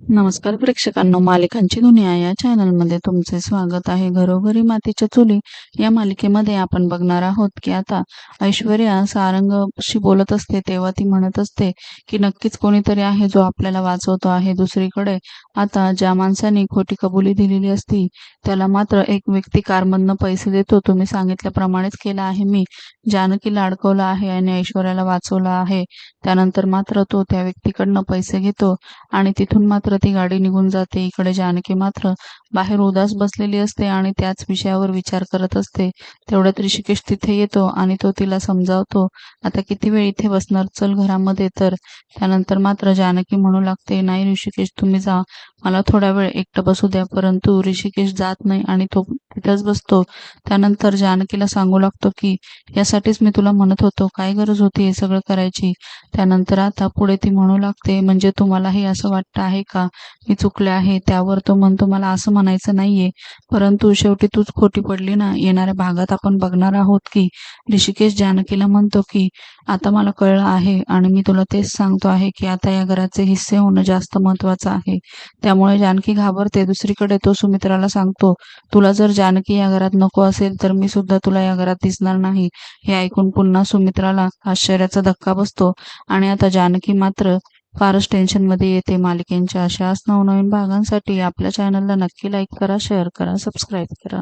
नमस्कार प्रेक्षकांनो मालिकांची दुनिया या चॅनलमध्ये तुमचे स्वागत आहे. घरोघरी मातीच्या चुली या मालिकेमध्ये आपण बघणार आहोत की आता ऐश्वर्या सारंगशी बोलत असते तेव्हा ती म्हणत असते की नक्कीच कोणीतरी आहे जो आपल्याला वाचवतो आहे. दुसरीकडे आता ज्या माणसाने खोटी कबुली दिलेली असती त्याला मात्र एक व्यक्ती कारमधनं पैसे देतो. तुम्ही सांगितल्याप्रमाणेच केलं आहे मी. जानकीला अडकवलं आहे आणि ऐश्वर्याला वाचवलं आहे. त्यानंतर मात्र तो त्या व्यक्तीकडनं पैसे घेतो आणि तिथून मात्र ती गाडी निघून जाते. इकडे जानकी मात्र बाहेर उदास बसलेली असते आणि त्याच विषयावर विचार करत असते. तेवढ्यात ऋषिकेश तिथे येतो आणि तो तिला समजावतो. आता किती वेळ इथे बसणार? चल घरामध्ये तर. त्यानंतर मात्र जानकी म्हणू लागते नाही ऋषिकेश तुम्ही जा. मला थोडा वेळ एकटं बसू द्या परंतु ऋषिकेश जात नाही आणि तो तिथेच बसतो. त्यानंतर जानकीला सांगू लागतो की यासाठीच मी तुला म्हणत होतो काय गरज होती हे सगळं करायची? त्यानंतर आता पुढे ती म्हणू लागते म्हणजे तुम्हालाही असं वाटतं आहे का? मी चुकले आहे त्यावर तो म्हणतो मला असं म्हणायचं नाहीये. परंतु शेवटी तूच खोटी पडली ना? येणाऱ्या भागात आपण बघणार आहोत की ऋषिकेश जानकीला म्हणतो की आता मला कळलं आहे आणि मी तुला तेच सांगतो आहे की आता या घराचे हिस्से होणं जास्त महत्वाचं आहे. त्यामुळे जानकी घाबरते. दुसरीकडे तो सुमित्राला सांगतो तुला जर जानकी या घरात नको असेल तर मी सुद्धा तुला या घरात दिसणार नाही. हे ऐकून पुन्हा सुमित्राला आश्चर्याचा धक्का बसतो आणि आता जानकी मात्र फारच टेन्शनमध्ये येते. मालिकेंच्या अशाच नवनवीन भागांसाठी आपल्या चॅनलला नक्की लाईक करा शेअर करा सबस्क्राईब करा.